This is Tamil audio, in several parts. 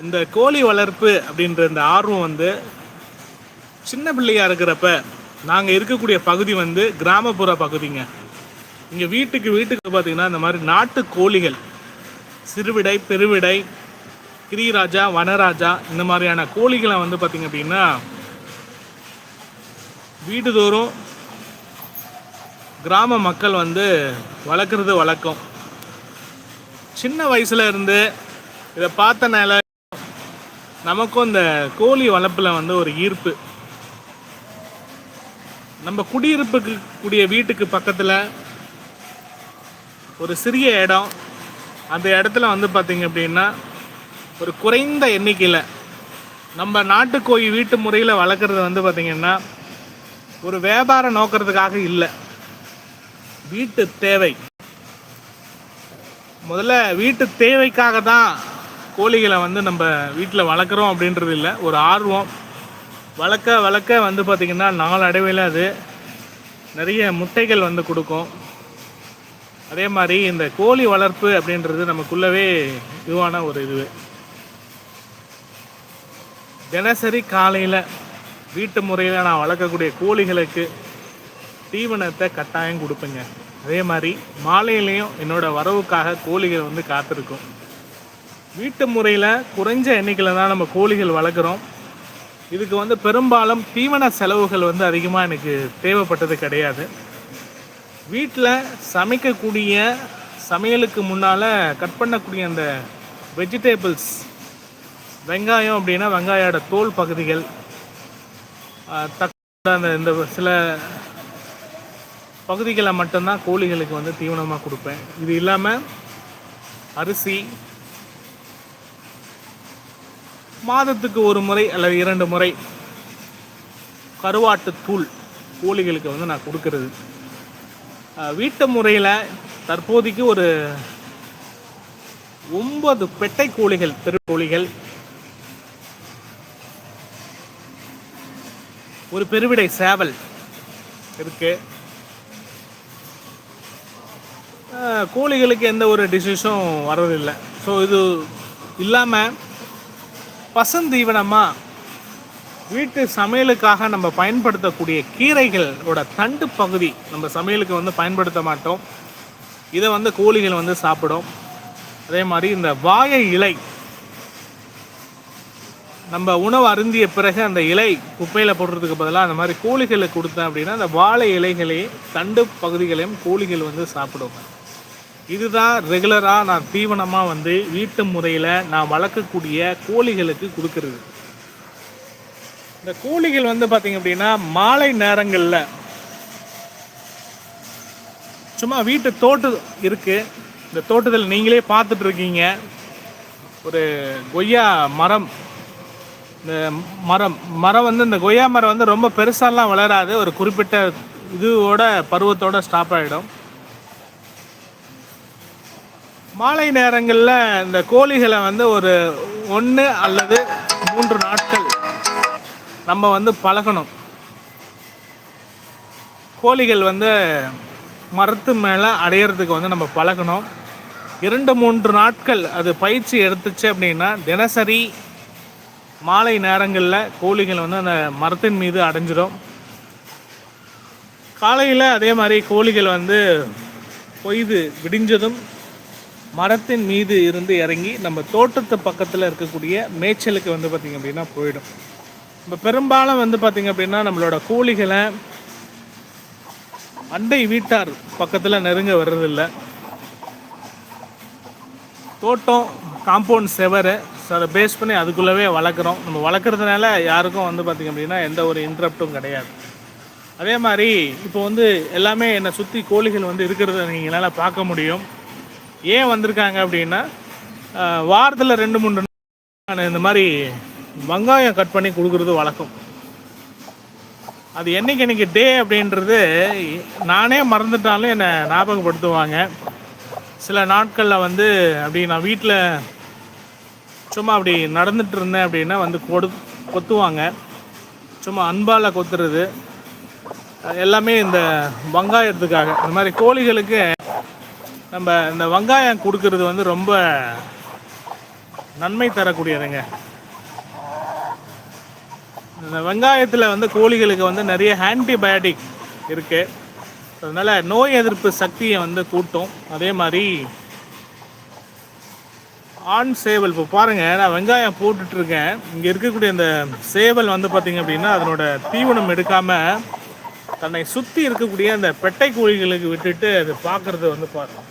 இந்த கோழி வளர்ப்பு அப்படின்ற இந்த ஆர்வம் வந்து சின்ன பிள்ளையாக இருக்கிறப்ப நாங்கள் இருக்கக்கூடிய பகுதி வந்து கிராமப்புற பகுதிங்க. இங்கே வீட்டுக்கு வீட்டுக்கு பார்த்தீங்கன்னா இந்த மாதிரி நாட்டு கோழிகள் சிறுவிடை பெருவிடை கிரிராஜா வனராஜா இந்த மாதிரியான கோழிகளை வந்து பார்த்திங்க அப்படின்னா வீடுதோறும் கிராம மக்கள் வந்து வளர்க்குறது வழக்கம். சின்ன வயசுல இருந்து இதை பார்த்தனால நமக்கும் இந்த கோழி வளர்ப்பில் வந்து ஒரு ஈர்ப்பு. நம்ம குடியிருப்புக்கு கூடிய வீட்டுக்கு பக்கத்தில் ஒரு சிறிய இடம். அந்த இடத்துல வந்து பார்த்திங்க அப்படின்னா ஒரு குறைந்த எண்ணிக்கையில் நம்ம நாட்டுக்கோழி வீட்டு முறையில் வளர்க்குறது வந்து பார்த்திங்கன்னா ஒரு வியாபாரம் நோக்கிறதுக்காக இல்லை. வீட்டு தேவை. முதல்ல வீட்டு தேவைக்காக தான் கோழிகளை வந்து நம்ம வீட்டில் வளர்க்குறோம் அப்படின்றது இல்லை. ஒரு ஆர்வம். வளர்க்க வளர்க்க வந்து பார்த்திங்கன்னா நாளடைவில் அது நிறைய முட்டைகள் வந்து கொடுக்கும். அதே மாதிரி இந்த கோழி வளர்ப்பு அப்படின்றது நமக்குள்ளவே இதுவான ஒரு இது தினசரி காலையில் வீட்டு முறையில் நான் வளர்க்கக்கூடிய கோழிகளுக்கு தீவனத்தை கட்டாயம் கொடுப்பேங்க. அதே மாதிரி மாலையிலையும் என்னோட வரவுக்காக கோழிகள் வந்து காத்திருக்கும். வீட்டு முறையில் குறைஞ்ச எண்ணிக்கையில் தான் நம்ம கோழிகள் வளர்க்குறோம். இதுக்கு வந்து பெரும்பாலும் தீவன செலவுகள் வந்து அதிகமாக எனக்கு தேவைப்பட்டது கிடையாது. வீட்டில் சமைக்கக்கூடிய சமையலுக்கு முன்னால் கட் பண்ணக்கூடிய அந்த வெஜிடேபிள்ஸ் வெங்காயம் அப்படின்னா வெங்காயோட தோல் பகுதிகள் தக்க அந்த இந்த சில பகுதிகளை மட்டும்தான் கோழிகளுக்கு வந்து தீவனமாக கொடுப்பேன். இது இல்லாமல் அரிசி மாதத்துக்கு ஒரு முறை அல்லது இரண்டு முறை கருவாட்டு தூள் கோழிகளுக்கு வந்து நான் கொடுக்கறது. வீட்டு முறையில் தற்போதைக்கு ஒரு ஒன்பது பெட்டை கோழிகள் திருக்கோழிகள் ஒரு பெருவிடை சேவல் இருக்கு. கோழிகளுக்கு எந்த ஒரு டிசீஸும் வர்றதில்லை. ஸோ இது இல்லாமல் பசுந்தீவனமாக வீட்டு சமையலுக்காக நம்ம பயன்படுத்தக்கூடிய கீரைகளோட தண்டு பகுதி நம்ம சமையலுக்கு வந்து பயன்படுத்த மாட்டோம். இதை வந்து கோழிகள் வந்து சாப்பிடும். அதே மாதிரி இந்த வாழை இலை நம்ம உணவு அருந்திய பிறகு அந்த இலை குப்பையில் போடுறதுக்கு பதிலாக அந்த மாதிரி கோழிகளுக்கு கொடுத்தேன் அப்படின்னா அந்த வாழை இலைகளையும் தண்டு பகுதிகளையும் கோழிகள் வந்து சாப்பிடுவாங்க. இதுதான் ரெகுலராக நான் தீவனமாக வந்து வீட்டு முறையில் நான் வளர்க்கக்கூடிய கோழிகளுக்கு கொடுக்கறது. இந்த கோழிகள் வந்து பார்த்தீங்க அப்படின்னா மாலை நேரங்களில் சும்மா வீட்டு தோட்டம் இருக்குது இந்த தோட்டத்தில் நீங்களே பார்த்துட்டு இருக்கீங்க. ஒரு கொய்யா மரம். இந்த மரம் மரம் வந்து இந்த கொய்யா மரம் வந்து ரொம்ப பெருசாலாம் வளராது. ஒரு குறிப்பிட்ட இதுவோட பருவத்தோட ஸ்டாப் ஆகிடும் மாலை நேரங்களில் இந்த கோழிகளை வந்து ஒரு ஒன்று அல்லது மூன்று நாட்கள் நம்ம வந்து பழகணும். கோழிகள் வந்து மரத்து மேலே அடையிறதுக்கு வந்து நம்ம பழகணும். இரண்டு மூன்று நாட்கள் அது பயிற்சி எடுத்துச்சு அப்படின்னா தினசரி மாலை நேரங்களில் கோழிகள் வந்து அந்த மரத்தின் மீது அடைஞ்சிடும் காலையில் அதே மாதிரி கோழிகள் வந்து பொய்து விடிஞ்சதும் மரத்தின் மீது இருந்து இறங்கி நம்ம தோட்டத்து பக்கத்தில் இருக்கக்கூடிய மேய்ச்சலுக்கு வந்து பார்த்திங்க அப்படின்னா போயிடும். இப்போ பெரும்பாலும் வந்து பார்த்திங்க அப்படின்னா நம்மளோட கோழிகளை அண்டை வீட்டார் பக்கத்தில் நெருங்க வர்றதில்லை. தோட்டம் காம்பவுண்ட் செவரு ஸோ அதை பேஸ் பண்ணி அதுக்குள்ளவே வளர்க்குறோம். நம்ம வளர்க்குறதுனால யாருக்கும் வந்து பார்த்திங்க அப்படின்னா எந்த ஒரு இன்ட்ரப்டும் கிடையாது. அதே மாதிரி இப்போ வந்து எல்லாமே என்னை சுற்றி கோழிகள் வந்து இருக்கிறத நீங்களால் பார்க்க முடியும். ஏன் வந்திருக்காங்க அப்படின்னா வாரத்தில் ரெண்டு மூணு நான் இந்த மாதிரி வெங்காயம் கட் பண்ணி கொடுக்குறது வழக்கம். அது என்னைக்கு என்னைக்கு டே அப்படின்றது நானே மறந்துட்டாலும் என்னை ஞாபகப்படுத்துவாங்க. சில நாட்களில் வந்து அப்படி நான் வீட்டில் சும்மா அப்படி நடந்துட்டு இருந்தேன் அப்படின்னா வந்து கொடு கொத்துவாங்க. சும்மா அன்பால் கொத்துறது. எல்லாமே இந்த வெங்காயத்துக்காக. இந்த மாதிரி கோழிகளுக்கு நம்ம இந்த வெங்காயம் கொடுக்கறது வந்து ரொம்ப நன்மை தரக்கூடியதுங்க. இந்த வெங்காயத்தில் வந்து கோழிகளுக்கு வந்து நிறைய ஆன்டிபயோட்டிக் இருக்குது அதனால் நோய் எதிர்ப்பு சக்தியை வந்து கூட்டும். அதே மாதிரி ஆண் சேவல் இப்போ பாருங்கள் நான் வெங்காயம் போட்டுட்ருக்கேன் இங்கே இருக்கக்கூடிய இந்த சேவல் வந்து பார்த்திங்க அப்படின்னா அதனோட தீவனம் எடுக்காமல் தன்னை சுற்றி இருக்கக்கூடிய அந்த பெட்டை கோழிகளுக்கு விட்டுட்டு அது பார்க்குறது வந்து பாருங்கள்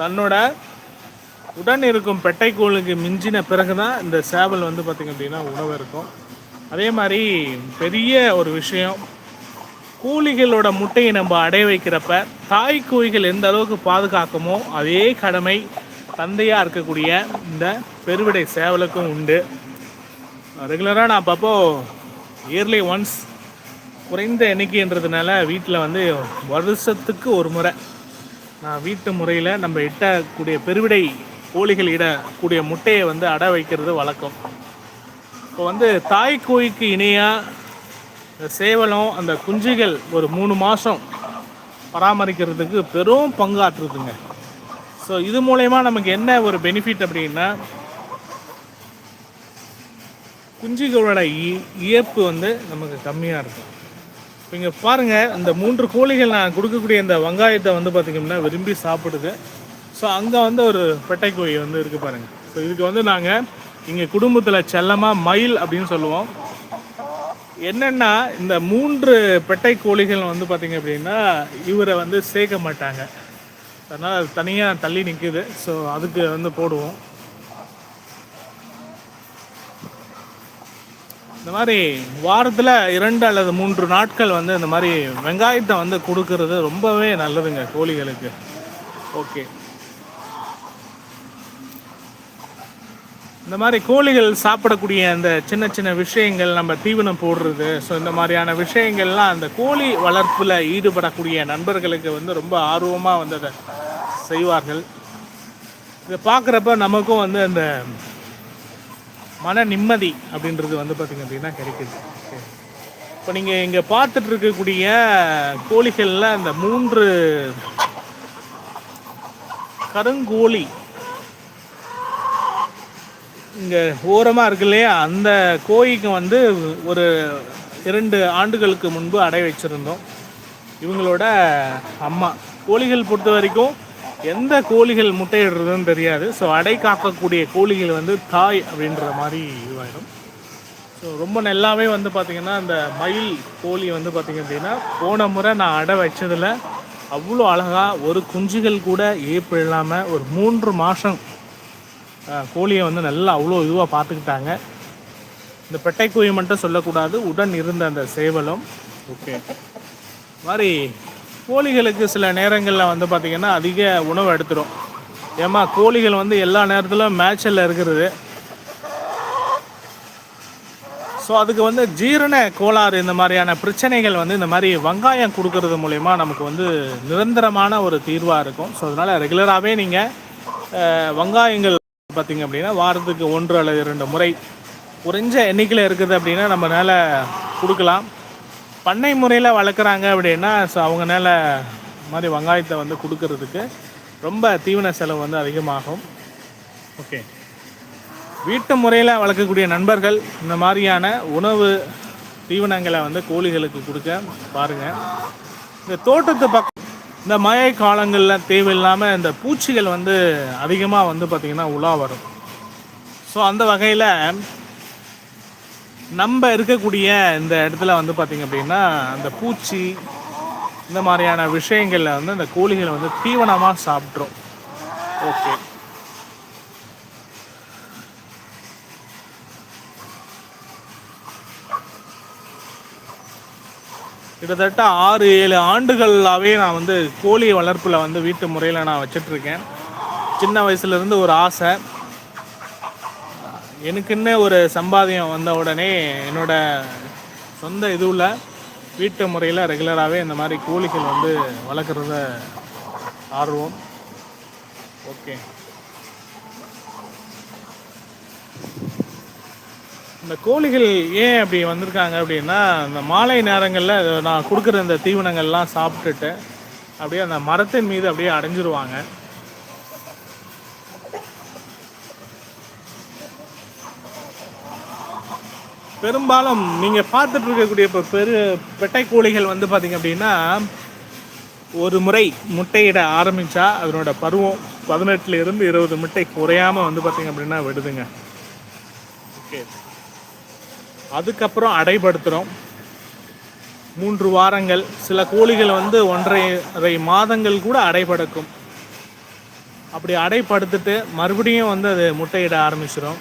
தன்னோட உடன் இருக்கும் பெட்டைக்கோளுக்கு மிஞ்சின பிறகு தான் இந்த சேவல் வந்து பார்த்திங்க அப்படின்னா உணவு இருக்கும். அதே மாதிரி பெரிய ஒரு விஷயம் கூலிகளோட முட்டையை நம்ம அடைய வைக்கிறப்ப தாய் கோழிகள் எந்த அளவுக்கு பாதுகாக்குமோ அதே கடமை தந்தையாக இருக்கக்கூடிய இந்த பெருவிடை சேவலுக்கும் உண்டு. ரெகுலராக நான் அப்பப்போ இயர்லி ஒன்ஸ் குறைந்த எண்ணிக்கைன்றதுனால வீட்டில் வந்து வருஷத்துக்கு ஒரு முறை நான் வீட்டு முறையில் நம்ம இட்டக்கூடிய பெருவிடை கோழிகள் இடக்கூடிய முட்டையை வந்து அடை வைக்கிறது வழக்கம். இப்போ வந்து தாய் கோழிக்கு இணையாக இந்த சேவலம் அந்த குஞ்சுகள் ஒரு மூணு மாதம் பராமரிக்கிறதுக்கு பெரும் பங்காற்றுதுங்க. ஸோ இது மூலயமா நமக்கு என்ன ஒரு பெனிஃபிட் அப்படின்னா குஞ்சுகளோட இ- இயப்பு வந்து நமக்கு கம்மியாக இருக்கும். இங்கே பாருங்கள் இந்த மூன்று கோழிகள் நான் கொடுக்கக்கூடிய இந்த வெங்காயத்தை வந்து பார்த்திங்கன்னா விரும்பி சாப்பிடுது. ஸோ அங்கே வந்து ஒரு பெட்டை கோழி வந்து இருக்குது பாருங்கள் ஸோ இதுக்கு வந்து நாங்கள் இங்கே குடும்பத்தில் செல்லமாக மயில் அப்படின்னு சொல்லுவோம். என்னென்னா இந்த மூன்று பெட்டை கோழிகள் வந்து பார்த்திங்க அப்படின்னா இவரை வந்து சேர்க்க மாட்டாங்க. அதனால் தனியாக தள்ளி நிற்குது ஸோ அதுக்கு வந்து போடுவோம். இந்த மாதிரி வாரத்தில் இரண்டு அல்லது மூன்று நாட்கள் வந்து இந்த மாதிரி வெங்காயத்தை வந்து கொடுக்கறது ரொம்பவே நல்லதுங்க கோழிகளுக்கு. ஓகே. இந்த மாதிரி கோழிகள் சாப்பிடக்கூடிய அந்த சின்ன சின்ன விஷயங்கள் நம்ம தீவனம் போடுறது ஸோ இந்த மாதிரியான விஷயங்கள்லாம் அந்த கோழி வளர்ப்பில் ஈடுபடக்கூடிய நண்பர்களுக்கு வந்து ரொம்ப ஆர்வமாக வந்து அதை செய்வார்கள். இதை பார்க்குறப்ப நமக்கும் வந்து அந்த மன நிம்மதி அப்படின்றது வந்து பார்த்திங்க அப்படின்னா கிடைக்குது. இப்போ நீங்கள் இங்கே பார்த்துட்டு இருக்கக்கூடிய கோழிகளில் அந்த மூன்று கருங்கோழி இங்கே ஓரமாக இருக்கு இல்லையா? அந்த கோழிக்கு வந்து ஒரு இரண்டு ஆண்டுகளுக்கு முன்பு அடை வச்சுருந்தோம். இவங்களோட அம்மா. கோழிகள் பொறுத்த வரைக்கும் எந்த கோழிகள் முட்டையிடுறதுன்னு தெரியாது. ஸோ அடை காக்கக்கூடிய கோழிகள் வந்து தாய் அப்படின்ற மாதிரி இதுவாயிடும். ஸோ ரொம்ப நல்லாவே வந்து பார்த்திங்கன்னா அந்த மயில் கோழி வந்து பார்த்திங்க அப்படின்னா போன முறை நான் அடை வச்சதில் அவ்வளோ அழகாக ஒரு குஞ்சுகள் கூட ஏப்பு இல்லாமல் ஒரு மூன்று மாதம் கோழியை வந்து நல்லா அவ்வளோ இதுவாக பார்த்துக்கிட்டாங்க இந்த பெட்டை மட்டும் சொல்லக்கூடாது. உடன் இருந்த அந்த சேவலும். ஓகே மாதிரி கோழிகளுக்கு சில நேரங்களில் வந்து பார்த்திங்கன்னா அதிக உணவு எடுத்துரும். ஏமா கோழிகள் வந்து எல்லா நேரத்திலும் மேட்சில் இருக்கிறது. ஸோ அதுக்கு வந்து ஜீரண கோளாறு இந்த மாதிரியான பிரச்சனைகள் வந்து இந்த மாதிரி வெங்காயம் கொடுக்கறது மூலயமா நமக்கு வந்து நிரந்தரமான ஒரு தீர்வாக இருக்கும். ஸோ அதனால் ரெகுலராகவே நீங்கள் வெங்காயங்கள் பார்த்தீங்க அப்படின்னா வாரத்துக்கு ஒன்று அல்லது இரண்டு முறை குறைஞ்ச எண்ணிக்கையில் இருக்குது அப்படின்னா நம்மளால் கொடுக்கலாம். பண்ணை முறையில் வளர்க்குறாங்க அப்படின்னா ஸோ அவங்கனால மாதிரி வெங்காயத்தை வந்து கொடுக்கறதுக்கு ரொம்ப தீவன செலவு வந்து அதிகமாகும். ஓகே வீட்டு முறையில் வளர்க்கக்கூடிய நண்பர்கள் இந்த மாதிரியான உணவு தீவனங்களை வந்து கோழிகளுக்கு கொடுக்க பாருங்கள் இந்த தோட்டத்து பக்கம் இந்த மழை காலங்களில் தேவையில்லாமல் இந்த பூச்சிகள் வந்து அதிகமாக வந்து பார்த்திங்கன்னா உலா வரும். ஸோ அந்த வகையில் நம்ம இருக்கக்கூடிய இந்த இடத்துல வந்து பார்த்திங்க அப்படின்னா அந்த பூச்சி இந்த மாதிரியான விஷயங்களில் வந்து அந்த கோழிகளை வந்து தீவனமாக சாப்பிட்ரும் ஓகே. கிட்டத்தட்ட ஆறு ஏழு ஆண்டுகளாகவே நான் வந்து கோழி வளர்ப்பில் வந்து வீட்டு முறையில் நான் வச்சிட்ருக்கேன். சின்ன வயசுலேருந்து ஒரு ஆசை. எனக்குன்னு ஒரு சம்பாதியம் வந்த உடனே என்னோட சொந்த இதுவில் வீட்டு முறையில் ரெகுலராகவே இந்த மாதிரி கோழிகள் வந்து வளர்க்குறத ஆர்வம். ஓகே இந்த கோழிகள் ஏன் அப்படி வந்திருக்காங்க அப்படின்னா இந்த மாலை நேரங்களில் நான் கொடுக்குற இந்த தீவனங்கள்லாம் சாப்பிட்டுட்டு அப்படியே அந்த மரத்தின் மீது அப்படியே அடைஞ்சிருவாங்க. பெரும்பாலும் நீங்கள் பார்த்துட்டு இருக்கக்கூடிய இப்போ பெரு பெட்டை கோழிகள் வந்து பார்த்திங்க அப்படின்னா ஒரு முறை முட்டையிட ஆரம்பித்தா அதனோட பருவம் பதினெட்டுலேருந்து இருபது முட்டை குறையாமல் வந்து பார்த்திங்க அப்படின்னா விடுதுங்க. ஓகே. அதுக்கப்புறம் அடைப்படுத்துகிறோம் மூன்று வாரங்கள் சில கோழிகள் வந்து ஒன்றரை மாதங்கள் கூட அடைபடுக்கும். அப்படி அடைப்படுத்திட்டு மறுபடியும் வந்து அது முட்டையிட ஆரம்பிச்சிடும்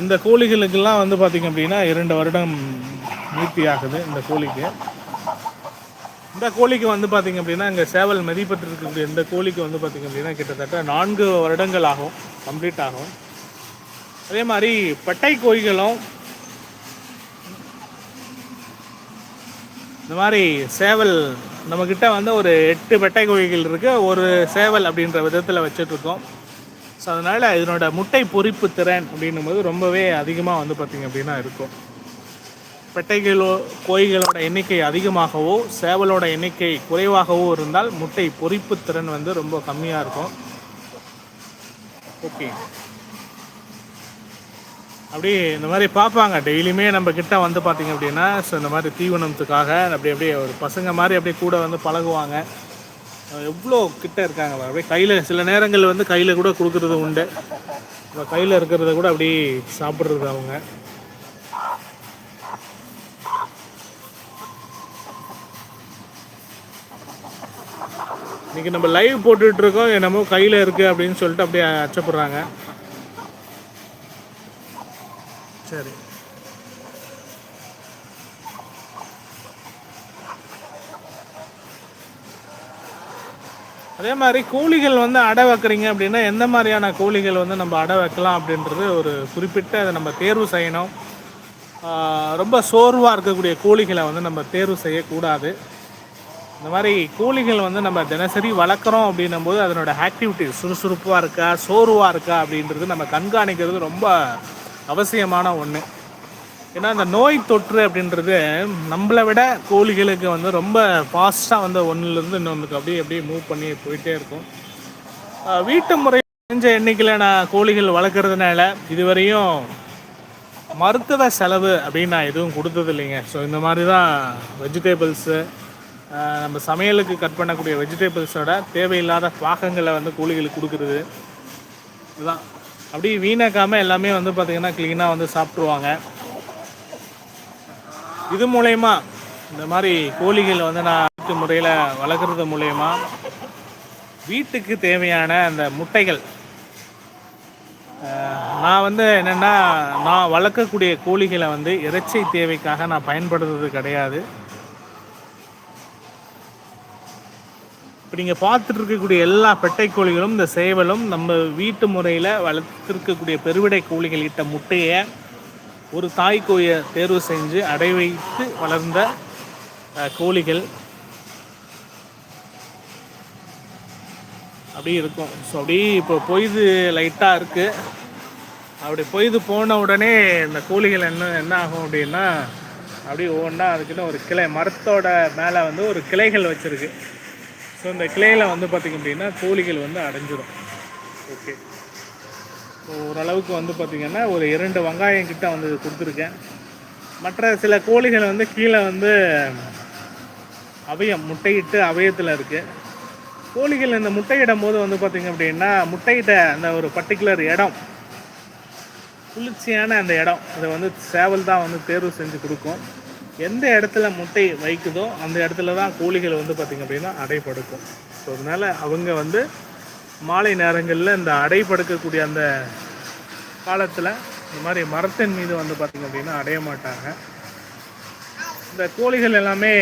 இந்த கோழிகளுக்கெல்லாம் வந்து பார்த்திங்க அப்படின்னா இரண்டு வருடம் நீர்த்தி ஆகுது இந்த கோழிக்கு. இந்த கோழிக்கு வந்து பார்த்திங்க அப்படின்னா இங்கே சேவல் மதிப்பட்டு இருக்கக்கூடிய இந்த கோழிக்கு வந்து பார்த்திங்க அப்படின்னா கிட்டத்தட்ட நான்கு வருடங்கள் ஆகும் கம்ப்ளீட் ஆகும். அதே மாதிரி பட்டை கோழிகளும் இந்த மாதிரி சேவல் நம்மக்கிட்ட வந்து ஒரு எட்டு பெட்டை கோழிகள் இருக்குது ஒரு சேவல் அப்படின்ற விதத்தில் வச்சிட்ருக்கோம். ஸோ அதனால் இதனோட முட்டை பொறிப்பு திறன் அப்படின்னும் போது ரொம்பவே அதிகமாக வந்து பார்த்திங்க அப்படின்னா இருக்கும். பெட்டைகளோ கோழிகளோட எண்ணிக்கை அதிகமாகவோ சேவலோட எண்ணிக்கை குறைவாகவோ இருந்தால் முட்டை பொறிப்பு திறன் வந்து ரொம்ப கம்மியாக இருக்கும். ஓகே அப்படியே இந்த மாதிரி பார்ப்பாங்க. டெய்லியுமே நம்ம கிட்ட வந்து பார்த்திங்க அப்படின்னா ஸோ இந்த மாதிரி தீவனத்துக்காக அப்படி அப்படியே ஒரு பசங்க மாதிரி அப்படியே கூட வந்து பழகுவாங்க. எவ்வளோ கிட்ட இருக்காங்க அப்படியே கையில் சில நேரங்களில் வந்து கையில் கூட கொடுக்கறது உண்டு. இப்போ கையில் இருக்கிறத கூட அப்படியே சாப்பிட்றது அவங்க. இன்னைக்கு நம்ம லைவ் போட்டுட்ருக்கோம் என்னமோ கையில் இருக்குது அப்படின்னு சொல்லிட்டு அப்படியே அச்சப்படுறாங்க. சரி. அதே மாதிரி கோழிகள் வந்து அடை வைக்கிறீங்க அப்படின்னா எந்த மாதிரியான கோழிகள் வந்து நம்ம அடை வைக்கலாம் அப்படின்றது ஒரு குறிப்பிட்ட அதை நம்ம தேர்வு செய்யணும். ரொம்ப சோர்வாக இருக்கக்கூடிய கோழிகளை வந்து நம்ம தேர்வு செய்யக்கூடாது. இந்த மாதிரி கோழிகள் வந்து நம்ம தினசரி வளர்க்குறோம் அப்படின்னும் போது அதனோட ஆக்டிவிட்டி சுறுசுறுப்பாக இருக்கா சோர்வாக இருக்கா அப்படின்றது நம்ம கண்காணிக்கிறது ரொம்ப அவசியமான ஒன்று ஏன்னா அந்த நோய் தொற்று அப்படின்றது நம்மளை விட கோழிகளுக்கு வந்து ரொம்ப ஃபாஸ்ட்டாக வந்து ஒன்றுலேருந்து இன்னொன்றுக்கு அப்படியே அப்படியே மூவ் பண்ணி போயிட்டே இருக்கும். வீட்டு முறை செஞ்ச எண்ணிக்கையில் நான் கோழிகள் வளர்க்குறதுனால இதுவரையும் மருத்துவ செலவு அப்படின்னு நான் எதுவும் கொடுத்தது இல்லைங்க. ஸோ இந்த மாதிரி தான் வெஜிடேபிள்ஸு நம்ம சமையலுக்கு கட் பண்ணக்கூடிய வெஜிடேபிள்ஸோட தேவையில்லாத பாகங்களை வந்து கோழிகளுக்கு கொடுக்குறது. இதுதான். அப்படியே வீணாக்காமல் எல்லாமே வந்து பார்த்திங்கன்னா க்ளீனாக வந்து சாப்பிட்ருவாங்க இது மூலயமா இந்த மாதிரி கோழிகள் வந்து நான் வீட்டு முறையில் வளர்க்குறது மூலயமா வீட்டுக்கு தேவையான அந்த முட்டைகள் நான் வந்து என்னென்னா நான் வளர்க்கக்கூடிய கோழிகளை வந்து இறைச்சி தேவைக்காக நான் பயன்படுத்துறது கிடையாது. இப்போ நீங்கள் பார்த்துட்டு இருக்கக்கூடிய எல்லா பெட்டை கோழிகளும் இந்த சேவலும் நம்ம வீட்டு முறையில் வளர்த்துருக்கக்கூடிய பெருவிடை கோழிகள் இட்ட முட்டையை ஒரு தாய் கோயை தேர்வு செஞ்சு அடை வைத்து வளர்ந்த கோழிகள். அப்படி இருக்கும். ஸோ அப்படியே இப்போ பொய்து லைட்டாக இருக்குது அப்படி பொய்து போன உடனே இந்த கோழிகள் என்ன என்ன ஆகும் அப்படின்னா அப்படியே ஒவ்வொன்றா அதுக்குன்னு ஒரு கிளை மரத்தோட மேலே வந்து ஒரு கிளைகள் வச்சுருக்கு. ஸோ இந்த கிளையில் வந்து பார்த்திங்க அப்படின்னா கோழிகள் வந்து அடைஞ்சிடும் ஓகே ஓரளவுக்கு வந்து பார்த்திங்கன்னா ஒரு இரண்டு வெங்காயம் கிட்ட வந்து கொடுத்துருக்கேன். மற்ற சில கோழிகள் வந்து கீழே வந்து அவயம் முட்டையிட்டு அவயத்தில் இருக்குது கோழிகள் இந்த முட்டையிடும் போது வந்து பார்த்திங்க அப்படின்னா முட்டையிட்ட அந்த ஒரு பர்டிகுலர் இடம் குளிர்ச்சியான அந்த இடம் அதை வந்து சேவல் தான் வந்து தேர்வு செஞ்சு கொடுக்கும். எந்த இடத்துல முட்டை வைக்குதோ அந்த இடத்துல தான் கோழிகள் வந்து பார்த்திங்க அப்படின்னா அடைப்படுக்கும் ஸோ அதனால் அவங்க வந்து மாலை நேரங்களில் இந்த அடைபடுக்கக்கூடிய அந்த காலத்தில் இந்த மாதிரி மரத்தின் மீது வந்து பார்த்திங்க அப்படின்னா அடைய மாட்டாங்க. இந்த கோழிகள் எல்லாமே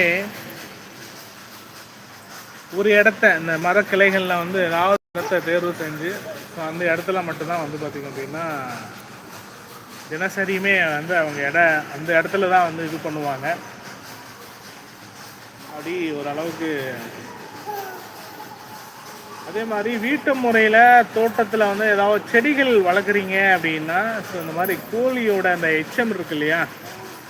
ஒரு இடத்த இந்த மரக்கிளைகளில் வந்து ஏதாவது இடத்த தேர்வு செஞ்சு ஸோ அந்த இடத்துல மட்டும்தான் வந்து பார்த்திங்க அப்படின்னா தினசரியுமே வந்து அவங்க இட அந்த இடத்துல தான் வந்து இது பண்ணுவாங்க. அப்படி ஓரளவுக்கு அதே மாதிரி வீட்டு முறையில் தோட்டத்தில் வந்து ஏதாவது செடிகள் வளர்க்குறீங்க அப்படின்னா ஸோ இந்த மாதிரி கோழியோட அந்த எச்சம் இருக்கு இல்லையா?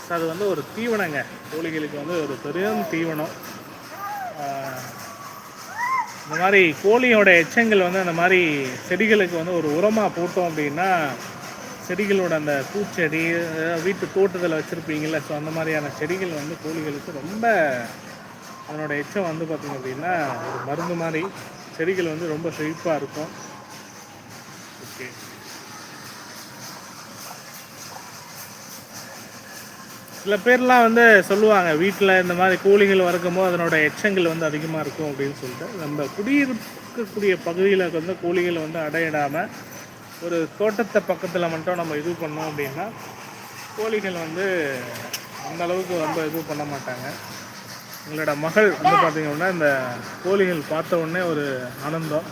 ஸோ அது வந்து ஒரு தீவனங்க. கோழிகளுக்கு வந்து ஒரு பெரும் தீவனம். இந்த மாதிரி கோழியோட எச்சங்கள் வந்து அந்த மாதிரி செடிகளுக்கு வந்து ஒரு உரமாக போட்டோம் அப்படின்னா செடிகளோட அந்த பூச்செடி வீட்டு தோட்டத்தில் வச்சுருப்பீங்கள்ல ஸோ அந்த மாதிரியான செடிகள் வந்து கோழிகளுக்கு ரொம்ப அதனோட எச்சம் வந்து பார்த்திங்க அப்படின்னா ஒரு மருந்து மாதிரி செடிகள் வந்து ரொம்ப செழிப்பாக இருக்கும். ஓகே சில பேர்லாம் வந்து சொல்லுவாங்க வீட்டில் இந்த மாதிரி கோழிகள் வறுக்கும்போது அதனோட எச்சங்கள் வந்து அதிகமாக இருக்கும் அப்படின்னு சொல்லிட்டு. நம்ம குடியிருக்கக்கூடிய பகுதியில் வந்து கோழிகள் வந்து அடையிடாமல் ஒரு தோட்டத்தை பக்கத்தில் மட்டும் நம்ம இது பண்ணோம் அப்படின்னா கோழிகள் வந்து அந்தளவுக்கு ரொம்ப இது பண்ண மாட்டாங்க. எங்களோட மகள் வந்து பார்த்திங்கன்னா இந்த கோழிகள் பார்த்த உடனே ஒரு ஆனந்தம்.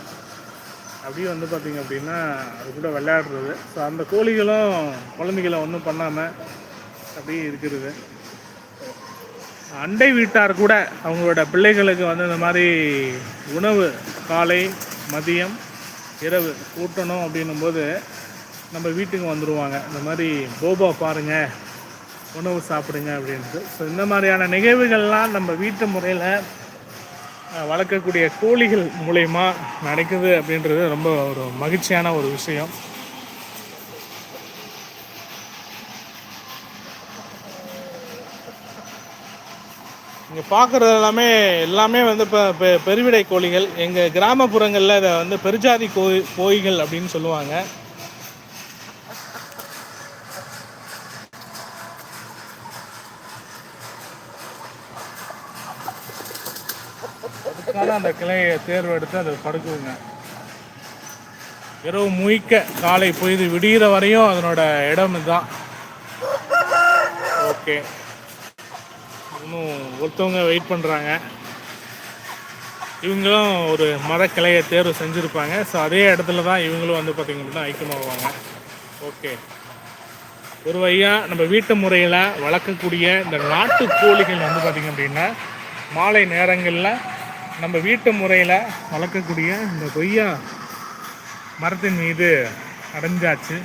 அப்படியே வந்து பார்த்திங்க அப்படின்னா அது கூட விளையாடுறது. ஸோ அந்த கோழிகளும் குழந்தைகளை ஒன்றும் பண்ணாமல் அப்படியே இருக்கிறது. அண்டை வீட்டார் கூட அவங்களோட பிள்ளைகளுக்கு வந்து இந்த மாதிரி உணவு காலை மதியம் இரவு ஊட்டணும் அப்படின்னும் போது நம்ம வீட்டுக்கு வந்துடுவாங்க இந்த மாதிரி போபா பாருங்கள் உணவு சாப்பிடுங்க அப்படின்ட்டு. ஸோ இந்த மாதிரியான நிகழ்வுகள்லாம் நம்ம வீட்டு முறையில் வளர்க்கக்கூடிய கோழிகள் மூலயமா நடக்குது அப்படின்றது ரொம்ப ஒரு மகிழ்ச்சியான ஒரு விஷயம். இங்கே பார்க்குறது எல்லாமே எல்லாமே வந்து இப்போ பெ பெருவிடை கோழிகள். எங்கள் கிராமப்புறங்களில் இதை வந்து பெருஜாதி கோழி கோழிகள் அப்படின்னு சொல்லுவாங்க. அந்த கிளையை தேர்வெடுத்து அதை படுக்குங்க இரவு முழிக்க காலை பொய்து விடிகிற வரையும் அதனோட இடம் இதுதான். ஓகே. இன்னும் ஒருத்தவங்க வெயிட் பண்ணுறாங்க இவங்களும் ஒரு மரக்கிளையை தேர்வு செஞ்சுருப்பாங்க. ஸோ அதே இடத்துல தான் இவங்களும் வந்து பார்த்திங்க அப்படின்னா ஐக்கியமாகுவாங்க ஓகே. ஒரு வழியாக நம்ம வீட்டு முறையில் வளர்க்கக்கூடிய இந்த நாட்டு கோழிகள் வந்து பார்த்திங்க அப்படின்னா மாலை நேரங்களில் நம்ம வீட்டு முறையில் வளர்க்கக்கூடிய இந்த கொய்யா மரத்தின் மீது அடைஞ்சாச்சு.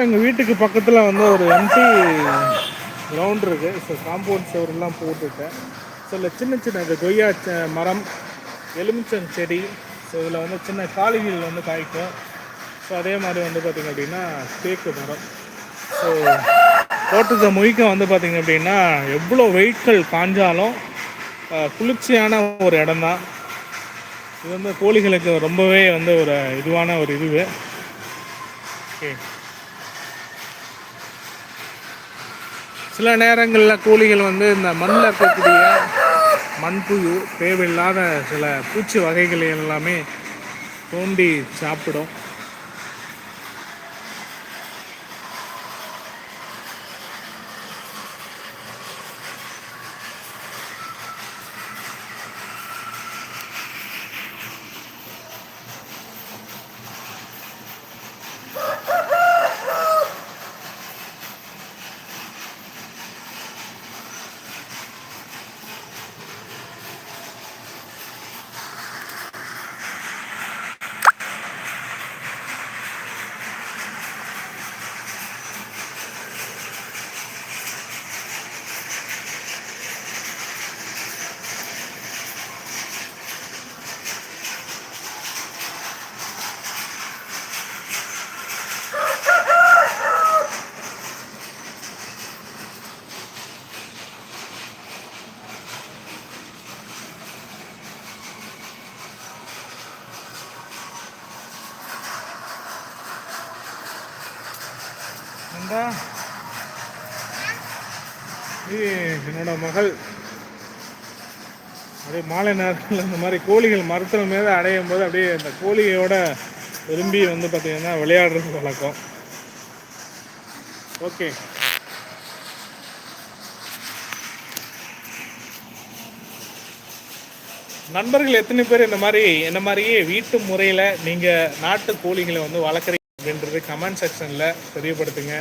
பெரும்பாலும் எங்கள் வீட்டுக்கு பக்கத்தில் வந்து ஒரு எம்டி கிரவுண்ட் இருக்குது ஸோ காம்பவுண்ட் சுவரெல்லாம் போட்டுட்டேன். ஸோ இதில் சின்ன சின்ன இந்த கொய்யா மரம் எலுமிச்சம் செடி ஸோ இதில் வந்து சின்ன காலிகள் வந்து காய்க்கும். ஸோ அதே மாதிரி வந்து பார்த்திங்க அப்படின்னா தேக்கு மரம். ஸோ தோட்டத்தை முழிக்க வந்து பார்த்திங்க அப்படின்னா எவ்வளோ வெயிட்கள் காஞ்சாலும் குளிர்ச்சியான ஒரு இடம் தான் இது வந்து கோழிகளுக்கு ரொம்பவே வந்து ஒரு இதுவான ஒரு இதுவு ஓகே சில நேரங்களில் கூலிகள் வந்து இந்த மண்ணில் இருக்கக்கூடிய மண்புழு தேவையில்லாத சில பூச்சி வகைகளை எல்லாமே தோண்டி சாப்பிடும் நந்தா இது என்னோட மகள். அப்படியே மாலை நேரத்தில் இந்த மாதிரி கோழிகள் மரத்தில் மேலே அடையும் போது அப்படியே அந்த கோழியோட விரும்பி வந்து பார்த்தீங்கன்னா விளையாடுறது வழக்கம். ஓகே. நண்பர்கள் எத்தனை பேர் இந்த மாதிரி இந்த மாதிரியே வீட்டு முறையில் நீங்கள் நாட்டு கோழிகளை வந்து வளர்க்குறீங்க அப்படின்றது கமெண்ட் செக்ஷனில் தெரியப்படுத்துங்க.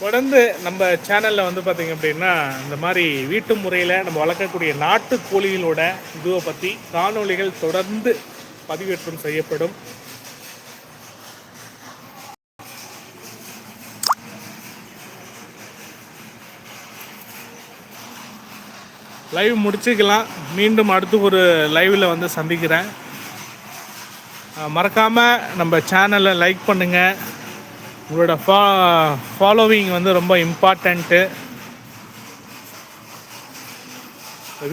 தொடர்ந்து நம்ம சேனலில் வந்து பார்த்திங்க அப்படின்னா இந்த மாதிரி வீட்டு முறையில் நம்ம வளர்க்கக்கூடிய நாட்டு கோழிகளோட இதுவை பற்றி காணொளிகள் தொடர்ந்து பதிவேற்றம் செய்யப்படும். லைவ் முடிச்சுக்கலாம். மீண்டும் அடுத்து ஒரு லைவில் வந்து சந்திக்கிறேன். மறக்காமல் நம்ம சேனலை லைக் பண்ணுங்கள் உங்களோட ஃபா ஃபாலோவிங் வந்து ரொம்ப இம்பார்ட்டண்ட்டு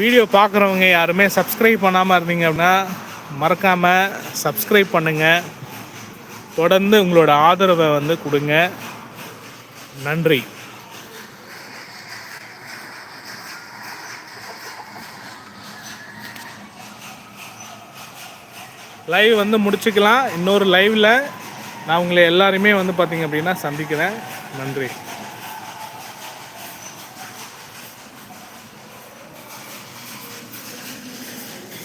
வீடியோ பார்க்குறவங்க யாருமே சப்ஸ்கிரைப் பண்ணாமல் இருந்தீங்க அப்படின்னா மறக்காமல் சப்ஸ்கிரைப் பண்ணுங்கள் தொடர்ந்து உங்களோட ஆதரவை வந்து கொடுங்க. நன்றி. லைவ் வந்து முடிச்சுக்கலாம். இன்னொரு லைவில் நான் உங்களை எல்லாருமே வந்து பார்த்தீங்க அப்படின்னா சந்திக்கிறேன். நன்றி.